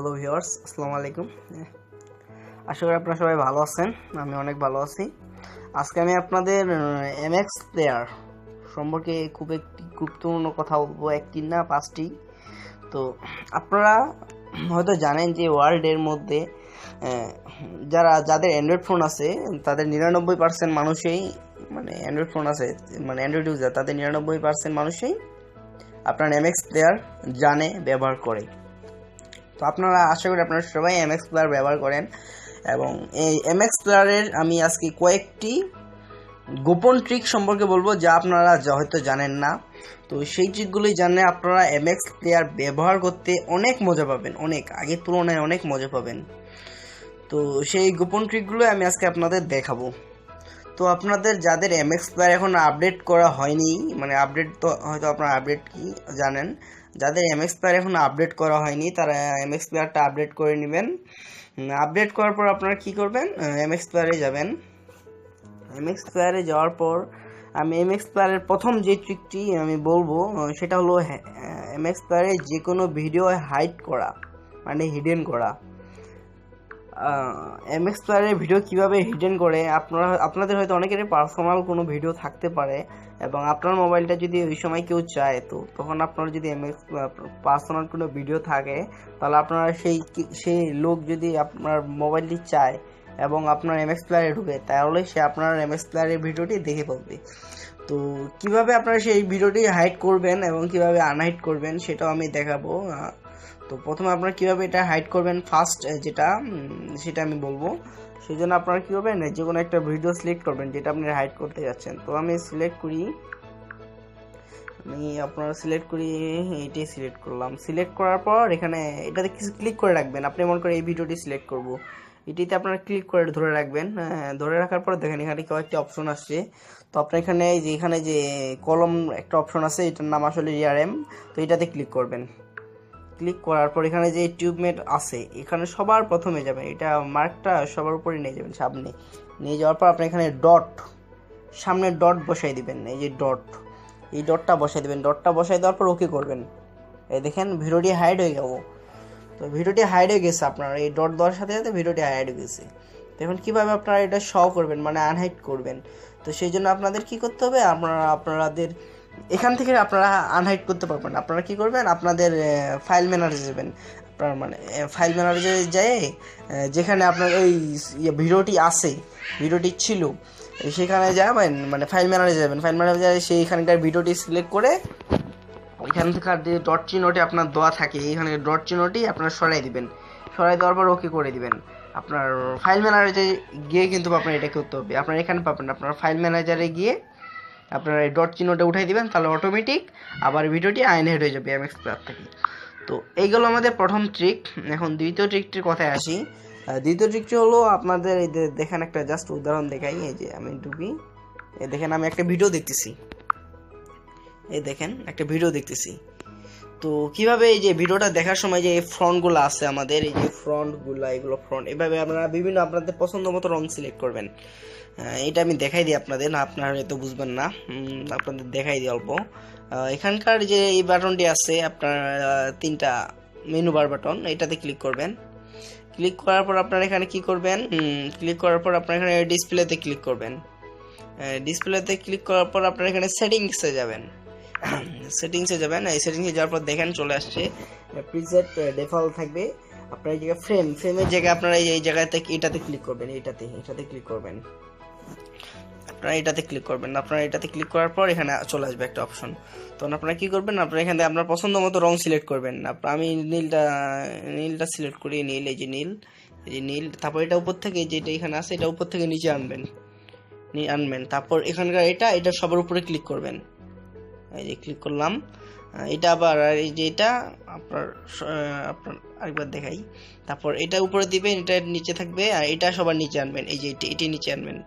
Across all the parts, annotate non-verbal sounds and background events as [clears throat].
Hello viewers আসসালামু আলাইকুম আশা করি আপনারা সবাই ভালো আছেন। আমি অনেক ভালো আছি। আজকে আমি আপনাদের এমএক্স প্লেয়ার সম্পর্কে খুব একটি গুরুত্বপূর্ণ কথা বলব, একটি না পাঁচটি। তো আপনারা হয়তো জানেন যে ওয়ার্ল্ডের মধ্যে যারা, যাদের অ্যান্ড্রয়েড ফোন আছে, তাদের নিরানব্বই পার্সেন্ট মানুষই মানে অ্যান্ড্রয়েড ফোন আছে মানে অ্যান্ড্রয়েড ইউজার তাদের নিরানব্বই পার্সেন্ট মানুষই আপনার এমএক্স প্লেয়ার জানে, ব্যবহার করে। তো আপনারা, আশা করি আপনারা সবাই এমএক্স প্লেয়ার ব্যবহার করেন। এবং এই এমএক্স প্লেয়ারের আমি আজকে কয়েকটি গোপন ট্রিক সম্পর্কে বলব যা আপনারা হয়তো জানেন না। তো সেই ট্রিকগুলোই জানলে আপনারা এমএক্স প্লেয়ার ব্যবহার করতে অনেক মজা পাবেন, অনেক, আগের তুলনায় অনেক মজা পাবেন। তো সেই গোপন ট্রিকগুলো আমি আজকে আপনাদের দেখাবো। তো আপনাদের যাদের এমএক্স প্লেয়ার এখন আপডেট করা হয়নি মানে আপডেট তো হয়তো আপনারা আপডেট কি জানেন যাদের এমএক্স প্লেয়ার এখন আপডেট করা হয়নি, তারা এমএক্স প্লেয়ারটা আপডেট করে নেবেন। আপডেট করার পর আপনারা কি করবেন? এমএক্স প্লেয়ারে যাবেন। এমএক্স প্লেয়ারে যাওয়ার পর আমি এমএক্স প্লেয়ারের প্রথম যে ট্রিকটি আমি বলব সেটা হলো এমএক্স প্লেয়ারে যে কোনো ভিডিও হাইড করা মানে হিডেন করা। এমএক্স প্লেয়ারের ভিডিও কীভাবে হিডেন করে, আপনারা, আপনাদের হয়তো অনেকেরই পার্সোনাল কোনো ভিডিও থাকতে পারে, এবং আপনার মোবাইলটা যদি ওই সময় কেউ চায়, তো তখন আপনার যদি এমএক্স পার্সোনাল কোনো ভিডিও থাকে, তাহলে আপনারা সেই সেই লোক যদি আপনার মোবাইলটি চায়, এবং আপনার এমএক্স প্লেয়ারে ঢুকে, তাহলে সে আপনার এমএক্স প্লেয়ারের ভিডিওটি দেখে পাবে তো কীভাবে আপনারা সেই ভিডিওটি হাইড করবেন, এবং কীভাবে আনহাইড করবেন, সেটাও আমি দেখাবো তো প্রথমে আপনারা কীভাবে এটা হাইড করবেন? ফার্স্ট যেটা সেটা আমি বলব। সেই জন্য আপনারা কী করবেন? যে কোনো একটা ভিডিও সিলেক্ট করবেন, যেটা আপনি হাইড করতে যাচ্ছেন। তো আমি সিলেক্ট করি। আমি আপনারা সিলেক্ট করি, এইটাই সিলেক্ট করলাম। সিলেক্ট করার পর এখানে এটাতে কিছু ক্লিক করে রাখবেন। আপনি মনে করেন এই ভিডিওটি সিলেক্ট করব। এটিতে আপনারা ক্লিক করে ধরে রাখবেন। ধরে রাখার পর দেখেন এখানে কয়েকটি অপশন আসছে। তো আপনার এখানে, যে এখানে যে কলম একটা অপশন আছে, এটার নাম আসলে রিআরএম তো এটাতে ক্লিক করবেন। ক্লিক করার পর এখানে যে টিউবমেট আছে, এখানে সবার প্রথমে যাবেন। এটা মার্কটা সবার উপরে নিয়ে যাবেন সামনে। নিয়ে যাওয়ার পর আপনি এখানে ডট সামনে ডট বসাই দিবেন, এই যে ডট এই ডটটা বসাই দিবেন। ডটটা বসাই দেওয়ার পর ওকে করবেন। এই দেখেন, ভিডিওটি হাইড হয়ে গেল। তো ভিডিওটি হাইড হয়ে গেছে আপনার। এই ডট দেওয়ার সাথে সাথে ভিডিওটি হাইড হয়ে গেছে। এখন কীভাবে আপনারা এটা শ করবেন মানে আনহাইড করবেন? তো সেই জন্য আপনাদের কি করতে হবে? আপনারা আপনাদের এখান থেকে আপনারা আনহাইড করতে পারবেন। আপনারা কি করবেন? আপনাদের ফাইল ম্যানেজারে যাবেন। আপনার মানে ফাইল ম্যানেজারে যেয়ে যেখানে আপনার ওই ইয়ে ভিডিওটি আছে, ভিডিওটি ছিল, সেখানে যাবেন মানে ফাইল ম্যানেজারে যাবেন। ফাইল ম্যানেজারে সেইখানকার ভিডিওটি সিলেক্ট করে, এখান থেকে যে ডট চিহ্নটি আপনার দেওয়া থাকে এইখানে ডট চিহ্নটি আপনার সরাই দিবেন। সরাই দেওয়ার পর ওকে করে দিবেন। আপনার ফাইল ম্যানেজারে গিয়ে কিন্তু আপনার এটা করতে হবে। আপনার এখানে পাবেন। আপনার ফাইল ম্যানেজারে গিয়ে আপনার এই ডট চিহ্নটা উঠাই দিবেন, তাহলে অটোমেটিক আবার ভিডিওটি আইন হেড হয়ে যাবে এমএক্স প্লাস থেকে। তো এইগুলো আমাদের প্রথম ট্রিক এখন দ্বিতীয় ট্রিকটির কথায় আসি। দ্বিতীয় ট্রিকটি হলো আপনাদের এই যে দেখেন একটা জাস্ট উদাহরণ দেখাই, এই যে আমি ঢুকি। এই দেখেন আমি একটা ভিডিও দেখতেছি। এই দেখেন একটা ভিডিও দেখতেছি। তো কীভাবে এই যে ভিডিওটা দেখার সময় যে ফ্রন্টগুলো আছে আমাদের, এই যে ফ্রন্টগুলো এগুলো ফ্রন্ট এভাবে আপনারা বিভিন্ন আপনাদের পছন্দ মতো রং সিলেক্ট করবেন। এটা আমি দেখাই দিই আপনাদের, আপনারা হয়তো বুঝবেন না। আপনাদের দেখাই দিই অল্প। এখানকার যে এই বাটনটি আছে, আপনার তিনটা মেনু বার বাটন এটাতে ক্লিক করবেন। ক্লিক করার পর আপনারা এখানে কি করবেন? ক্লিক করার পর আপনারা এখানে ডিসপ্লেতে ক্লিক করবেন। ডিসপ্লেতে ক্লিক করার পর আপনারা এখানে সেটিংসে যাবেন। [coughs] সেটিংসে যাবেন। এই সেটিংসে যাওয়ার পর দেখেন চলে আসছে। প্রিসেট ডিফল্ট থাকবে। আপনার এই জায়গায় ফ্রেম ফ্রেমের জায়গায় আপনারা এই জায়গাতে এটাতে ক্লিক করবেন, এটাতে এটাতে ক্লিক করবেন। আপনারা এটাতে ক্লিক করবেন। আপনারা এটাতে ক্লিক করার পর এখানে চলে আসবে একটা অপশন তখন আপনারা কি করবেন? আপনারা এখানে আপনার পছন্দ মতো রং সিলেক্ট করবেন। আমি নীলটা নীলটা সিলেক্ট করি, নীল, এই যে নীল, এই যে নীল। তারপর এটা উপর থেকে যেটা এখানে আছে, এটা উপর থেকে নিচে আনবেন। নিয়ে আনবেন। তারপর এখানকার এটা এটা সবার উপরে ক্লিক করবেন। এই যে ক্লিক করলাম। এটা আবার আর এই যে এটা, আপনার আপনার আরেকবার দেখাই। তারপর এটা উপরে দিবেন, এটা নিচে থাকবে, আর এটা সবার নিচে আনবেন। এই যে এটি এটি নিচে আনবেন।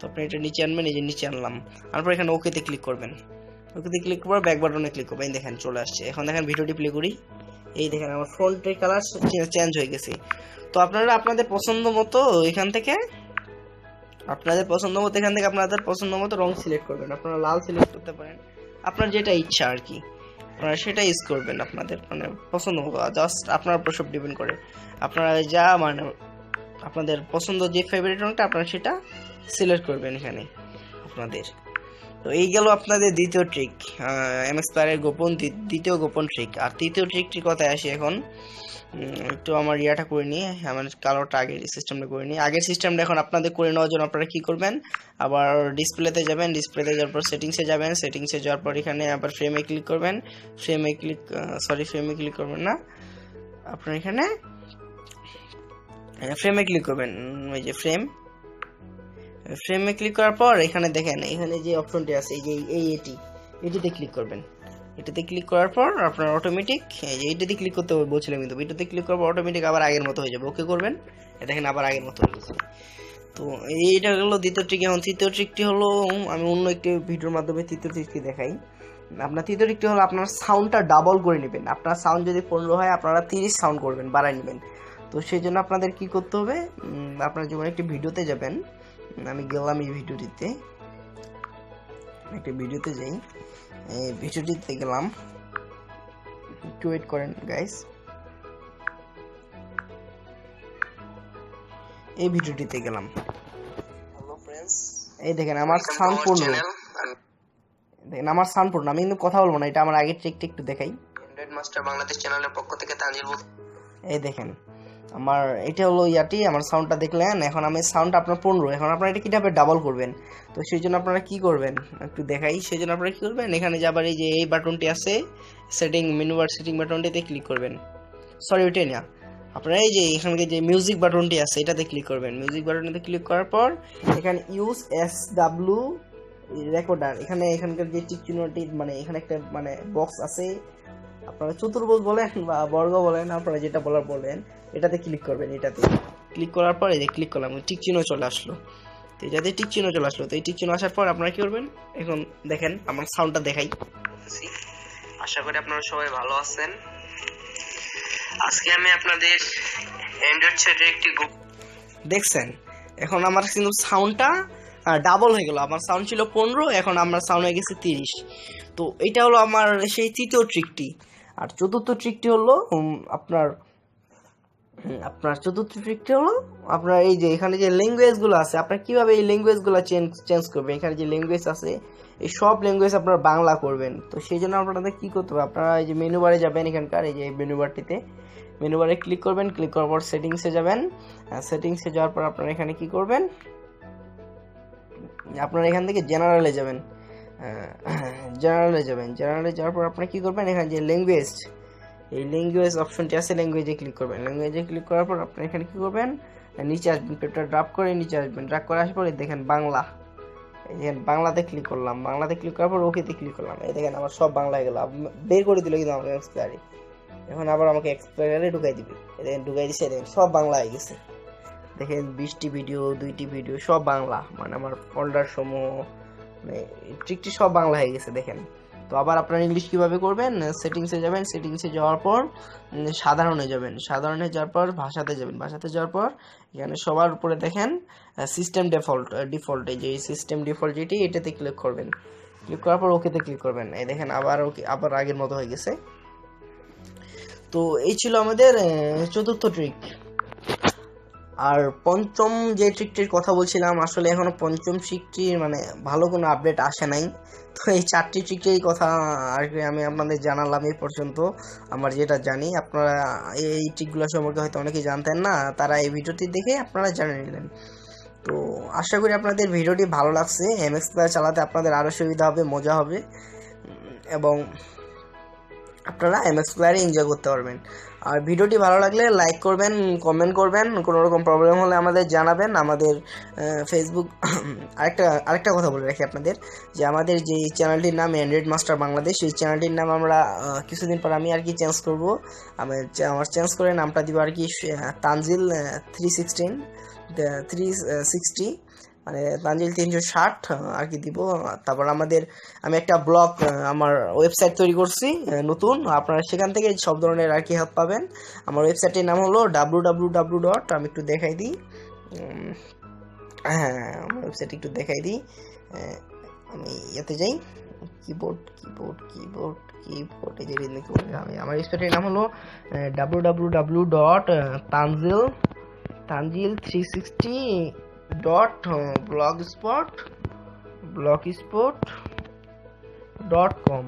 তো আপনি এটা নিচে আনবেন, এই যে নিচে আনলাম। তারপর এখানে ওকেতে ক্লিক করবেন। ওকেতে ক্লিক করার ব্যাক বাটনে ক্লিক করবেন। দেখেন, চলে আসছে। এখন দেখেন ভিডিওটি প্লে করি। এই দেখেন, আমার ফ্রন্টের কালার চেঞ্জ হয়ে গেছে। তো আপনারা আপনাদের পছন্দ মতো এখান থেকে, আপনাদের পছন্দ মতো এখান থেকে আপনাদের পছন্দ মতো রং সিলেক্ট করবেন। আপনারা লাল সিলেক্ট করতে পারেন। আপনার যেটা ইচ্ছা আর কি। আপনারা সেটা ইউজ করবেন আপনাদের। মানে পছন্দ জাস্ট আপনার উপর সব ডিপেন্ড করে। আপনারা যা মানে আপনাদের পছন্দ যে ফেভারিট রংটা, আপনারা সেটা সিলেক্ট করবেন এখানে আপনাদের। তো এই গেল আপনাদের দ্বিতীয় ট্রিক এম এক্স প্লেয়ারের গোপন দ্বিতীয় গোপন ট্রিক আর তৃতীয় ট্রিকটির কথায় আসি এখন? একটু আমার ইয়াটা করে নিয়ে, আমার কালোটা আগের সিস্টেমটা করে নিই আগের সিস্টেমটা এখন আপনাদের করে নেওয়ার জন্য আপনারা কী করবেন? আবার ডিসপ্লেতে যাবেন ডিসপ্লেতে যাওয়ার পর সেটিংসে যাবেন সেটিংসে যাওয়ার পর এখানে আবার ফ্রেমে ক্লিক করবেন। ফ্রেমে ক্লিক সরি ফ্রেমে ক্লিক করবেন না। আপনার এখানে ফ্রেমে ক্লিক করবেন। ওই যে ফ্রেম ফ্রেমে ক্লিক করার পর এখানে দেখেন, এখানে যে অপশনটি আছে, এই যে, এই এটি এটিতে ক্লিক করবেন। এটাতে ক্লিক করার পর আপনার অটোমেটিক এইটাতে ক্লিক করতে বলছিলাম কিন্তু, এটাতে ক্লিক করার পর অটোমেটিক আবার আগের মতো হয়ে যাবে। ওকে করবেন? দেখেন আবার আগের মতো হয়ে গেছে। তো এইটা হলো দ্বিতীয় ট্রিক এখন তৃতীয় ট্রিকটি হলো, আমি অন্য একটি ভিডিওর মাধ্যমে তৃতীয় ট্রিকটি দেখাই। আপনার তৃতীয় ট্রিকটি হলো আপনার সাউন্ডটা ডাবল করে নেবেন। আপনার সাউন্ড যদি পনেরো হয়, আপনারা তিরিশ সাউন্ড করবেন বাড়াই নেবেন। তো সেই জন্য আপনাদের কি করতে হবে আপনার যখন একটি ভিডিওতে যাবেন আমি গেলাম এই ভিডিওটিতে। একটা ভিডিওতে যাই। এই ভিডিওটিতে গেলাম। একটু ওয়েট করেন গাইস এই ভিডিওটিতে গেলাম। এই দেখেন আমার সাউন্ড পূর্ণ। দেখেন আমার সাউন্ড পূর্ণ। আমি কিন্তু কথা বলব না এটা আমার আগের ট্রিকটা একটু দেখাই। মাস্টার বাংলাদেশ চ্যানেলের পক্ষ থেকে তানজিল বল এই দেখেন। আমার এটা হলো ইয়াটি, আমার সাউন্ডটা দেখলেন, এখন আমি সাউন্ড আপনার পনেরো এখন আপনারা এটা কীভাবে ডাবল করবেন? তো সেই জন্য আপনারা কি করবেন? একটু দেখাই সেই জন্য আপনারা কি করবেন? এখানে যাবার এই যে এই বাটনটি আছে সেটিং মেনু সেটিং বাটনটিতে ক্লিক করবেন। সরি ওইটাই না। আপনারা এই যে এখানে যে মিউজিক বাটনটি আছে, এটাতে ক্লিক করবেন। মিউজিক বাটনটিতে ক্লিক করার পর, এখানে ইউজ এস ডাব্লু রেকর্ডার এখানে এখানকার যে চিহ্নটি মানে এখানে একটা মানে বক্স আছে আপনারা চতুর্ভুজ বলেন বা বর্গ বলেন আপনারা যেটা বলার বলেন এটাতে ক্লিক করবেন এটাতে। ক্লিক করার পরে যে ক্লিক করলাম টিক চিহ্ন চলে আসলো। তো এটাতে টিক চিহ্ন চলে আসলো তো এই টিক চিহ্ন আসার পর আপনারা কি করবেন? এখন দেখেন আমার সাউন্ডটা দেখাই। আশা করি আপনারা সবাই ভালো আছেন। আজকে আমি আপনাদের অ্যান্ড্রয়েড সেটের একটি দেখছেন? এখন আমার কিন্তু সাউন্ডটা ডাবল হয়ে গেল। আমার সাউন্ড ছিল পনেরো এখন আমার সাউন্ড হয়ে গেছে তিরিশ। তো এটা হলো আমার সেই তৃতীয় ট্রিকটি আর চতুর্থ ট্রিকটি হলো আপনার আপনার চতুর্থ ট্রিকটি হলো, আপনার এই যে এখানে যে ল্যাঙ্গুয়েজগুলো আছে, আপনার কীভাবে এই ল্যাঙ্গুয়েজগুলো চেঞ্জ চেঞ্জ করবেন? এখানে যে ল্যাঙ্গুয়েজ আছে, এই সব ল্যাঙ্গুয়েজ আপনারা বাংলা করবেন। তো সেই জন্য আপনাদের কী করতে হবে? আপনারা এই যে মেনু বারে যাবেন এখানকার, এই যে মেনু বারটিতে মেনু বারে ক্লিক করবেন ক্লিক করার পর সেটিংসে যাবেন। সেটিংসে যাওয়ার পর আপনারা এখানে কি করবেন? আপনারা এখান থেকে জেনারেলে যাবেন। জেনারেলে যাবেন। জেনারেলে যাওয়ার পর আপনারা কি করবেন? এখানে যে ল্যাঙ্গুয়েজ এই ল্যাঙ্গুয়েজ অপশনটি আছে ল্যাঙ্গুয়েজে ক্লিক করবেন। ল্যাঙ্গুয়েজে ক্লিক করার পর আপনি এখানে কি করবেন? নিচে আসবেন পেপারটা ড্রাপ করে নিচে আসবেন। ড্রাপ করে আসার পরে দেখেন বাংলা। এই দেখেন বাংলাতে ক্লিক করলাম। বাংলাতে ক্লিক করার পর ওকেতে ক্লিক করলাম। এই দেখেন আমার সব বাংলা হয়ে গেল। বের করে দিল কিন্তু আমাকে এক্সপায়ারি এখন আবার আমাকে এক্সপায়ারে ঢুকাই দিবে। দেখেন ঢুকাই দিছে দেখেন সব বাংলা হয়ে গেছে। দেখেন বিশটি ভিডিও দুইটি ভিডিও সব বাংলা। মানে আমার ফোল্ডার সমূহ ট্রিকটি সব বাংলা হয়ে গেছে, দেখেন। তো আবার আপনারা ইংলিশ কীভাবে করবেন? সেটিংসে যাবেন সেটিংসে যাওয়ার পর সাধারণে যাবেন। সাধারণে যাওয়ার পর ভাষাতে যাবেন। ভাষাতে যাওয়ার পর এখানে সবার উপরে দেখেন সিস্টেম ডিফল্ট ডিফল্ট যে সিস্টেম ডিফল্ট যেটি, এটাতে ক্লিক করবেন। ক্লিক করার পর ওকেতে ক্লিক করবেন। এই দেখেন, আবার ওকে, আবার আগের মতো হয়ে গেছে। তো এই ছিল আমাদের চতুর্থ ট্রিক আর পঞ্চম যে ট্রিকটির কথা বলছিলাম, আসলে এখনও পঞ্চম ট্রিকটির মানে ভালো কোনো আপডেট আসে নাই। তো এই চারটি ট্রিকের কথা আর কি আমি আপনাদের জানালাম এই পর্যন্ত। আমার যেটা জানি, আপনারা এই ট্রিকগুলো সম্পর্কে হয়তো অনেকেই জানতেন না, তারা এই ভিডিওটি দেখে আপনারা জেনে নিলেন। তো আশা করি আপনাদের ভিডিওটি ভালো লাগছে। এমএক্স প্লেয়ার চালাতে আপনাদের আরও সুবিধা হবে, মজা হবে। এবং আপনারা এমএক্স প্লেয়ারে এনজয় করতে পারবেন। আর ভিডিওটি ভালো লাগলে লাইক করবেন কমেন্ট করবেন কোনো রকম প্রবলেম হলে আমাদের জানাবেন। আমাদের ফেসবুক [clears throat] আরেকটা আরেকটা কথা বলে রাখি আপনাদের, যে আমাদের যে চ্যানেলটির নাম অ্যান্ড্রয়েড মাস্টার বাংলাদেশ সেই চ্যানেলটির নাম আমরা কিছুদিন পর আমি আর কি চেঞ্জ করব। আমি আমার চেঞ্জ করে নামটা দিব আর কি Tanzil three sixteen three sixty মানে তানজিল তিনশো ষাট আর কি দিব। তারপর আমাদের, আমি একটা ব্লগ আমার ওয়েবসাইট তৈরি করছি নতুন। আপনারা সেখান থেকে সব ধরনের আর কি হেল্প পাবেন। আমার ওয়েবসাইটের নাম হলো ডাব্লু ডাব্লু ডাব্লু ডট আমি একটু দেখাই দিই। হ্যাঁ আমার ওয়েবসাইট একটু দেখাই দিই। আমি ইয়েতে যাই। কিবোর্ড কিবোর্ড কিবোর্ড কিবোর্ড এই যে কিবোর্ড আমি আমার ওয়েবসাইটের নাম হলো W W W dot Tanzil Tanzil three sixty dot blog spot blog spot dot com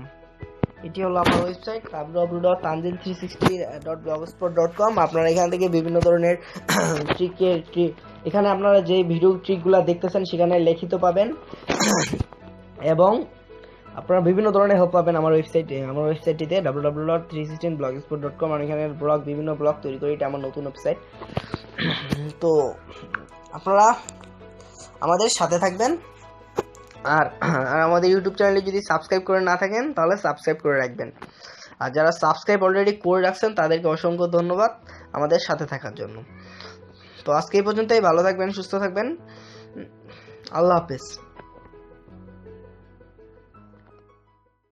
এটি হলো আমার website W dot Tanzil three sixty dot blog spot dot com আপনারা এখান থেকে বিভিন্ন ধরনের [coughs] ট্রিকের ট্রিক এখানে আপনারা যে ভিডিও ট্রিকগুলো দেখতেছেন, সেখানে লিখিত পাবেন। [coughs] এবং আপনারা বিভিন্ন ধরনের হেল্প পাবেন আমার ওয়েবসাইটে আমার ওয়েবসাইটটিতে W W dot three sixteen blogspot dot com আমি এখানে ব্লগ বিভিন্ন ব্লগ তৈরি করি, এটা আমার নতুন ওয়েবসাইট [coughs] তো আপনারা আমাদের সাথে থাকবেন। আর আর আমাদের ইউটিউব চ্যানেলে যদি সাবস্ক্রাইব করে না থাকেন, তাহলে সাবস্ক্রাইব করে রাখবেন। আর যারা সাবস্ক্রাইব অলরেডি করে রাখছেন, তাদেরকে অসংখ্য ধন্যবাদ আমাদের সাথে থাকার জন্য। তো আজকে এই পর্যন্তই, ভালো থাকবেন, সুস্থ থাকবেন। আল্লাহ হাফেজ।